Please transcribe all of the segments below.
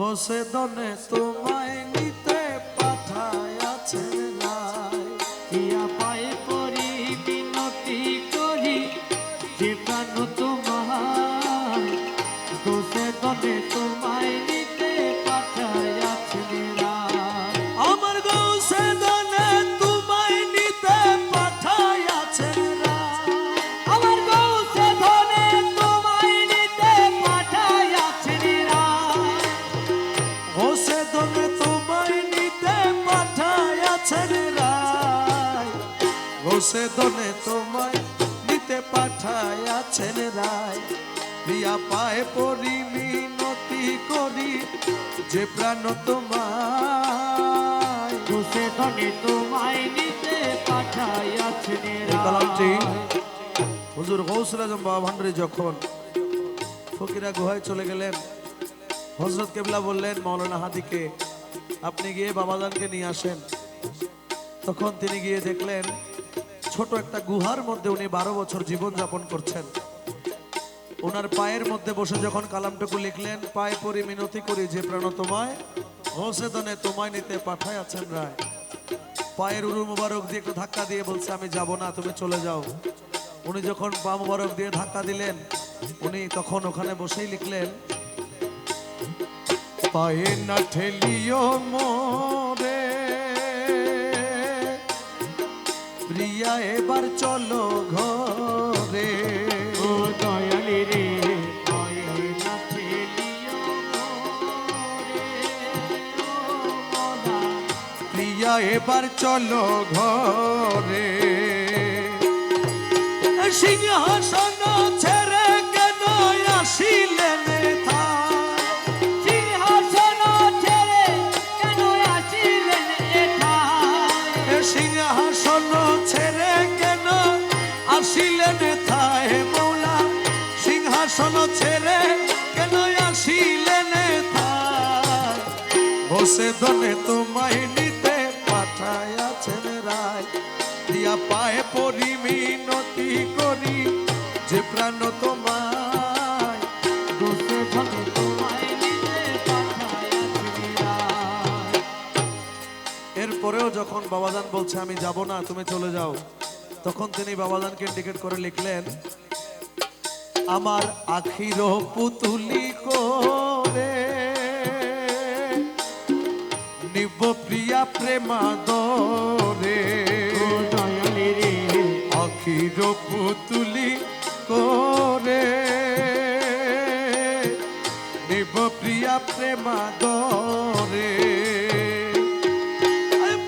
বসে দনে তোমায় নিতে পাঠায় আছে ইয়া পাই করি বিনতি করি প্রাণ তোমার দোষে দনে বসে দনে তোমায় নিতে পাঠায় আছেন রায় প্রিয়া পায়ে পরি মিনতি করি যে প্রাণ তোমায়। ধনে তোমায় নিতে পাঠায় আছেন কালামটি হুজুর গৌসুল আজম বাবা ভান্ডারী যখন ফকিরা গুহায় চলে গেলেন হজরত কেবলা বললেন মৌলানা হাদিকে আপনি গিয়ে বাবাজানকে নিয়ে আসেন। তখন তিনি গিয়ে দেখলেন ছোট একটা গুহার মধ্যে উনি বারো বছর জীবন যাপন করছেন। ওনার পায়ের মধ্যে বসে যখন কালামটুকু লিখলেন, পায়ে পরি, মিনতি করি যে প্রাণ তোমায় হোসেদনে তোমায় নিতে পাঠায় আছেন রায়। পায়ের উরু মুবারক দিয়ে একটু ধাক্কা দিয়ে বলছে, আমি যাব না, তুমি চলে যাও। উনি যখন পা মুবারক দিয়ে ধাক্কা দিলেন, উনি তখন ওখানে বসেই লিখলেন, পায়ে না ঠেলিও মোরে প্রিয়া এবার চলো ঘরে। সিংহাসন ছেড়ে কেন আসিলেন থায়? সিংহাসন ছেড়ে কেন আসিলেন থায় মৌলা? সিংহাসন ছেড়ে দিয়া পায়ে পরি মিনতি করি, যে প্রাণ। এরপরেও যখন বাবাজান বলছে, আমি যাব না, তুমি চলে যাও, তখন তিনি বাবাজানকে ইন্ডিকেট করে লিখলেন, আমার আখির পুতুলি করে, নিব প্রিয়া প্রেমাদরে আখির পুতুলি করে। নিব প্রিয়া প্রেমাদরে।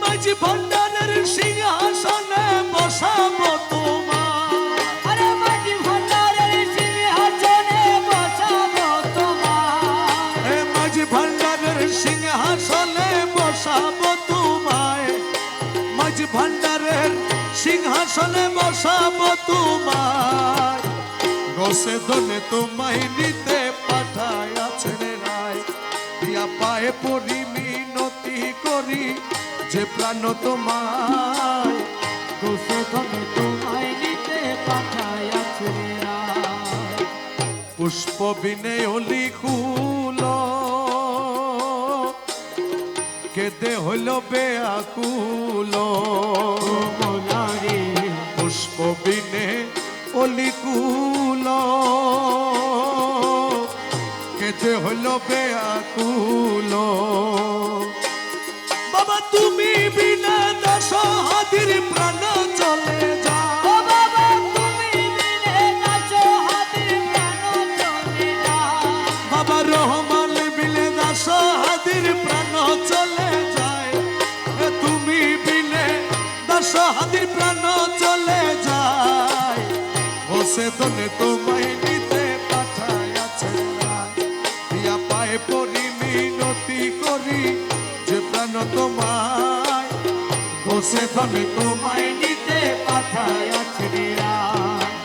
মাঝি ভণ্ডারের সিংহাসনে বসাবো তোমার। আরে মাটি ভান্ডারের সিংহাসনে বসাবো তোমার। এ মাঝি ভণ্ডারের সিংহাসনে বসাবো তোমায়। মাঝি ভণ্ডারের সিংহাসনে বসাবো তোমায়। রসে দলে তোমায় নিতে পাঠায় আছেন রায়। দিয়া পায়ে পড়ি মিনতি করি যে প্রাণ তোমায়। দোষে ধনে তোমায় নিতে পাঠায় রায়। পুষ্প বিনে অলি কুল কেদে হইল বেআকুল পুষ্প বিনে অলি কেদে হইল বেআকুল বাবা তুমি বসে দনে তোমায় নিতে পাঠায় আছে দিয়া পায়ে পরি মিনতি করি যে প্রাণ তোমায়। বসে দনে তোমায় নিতে পাঠায় রায়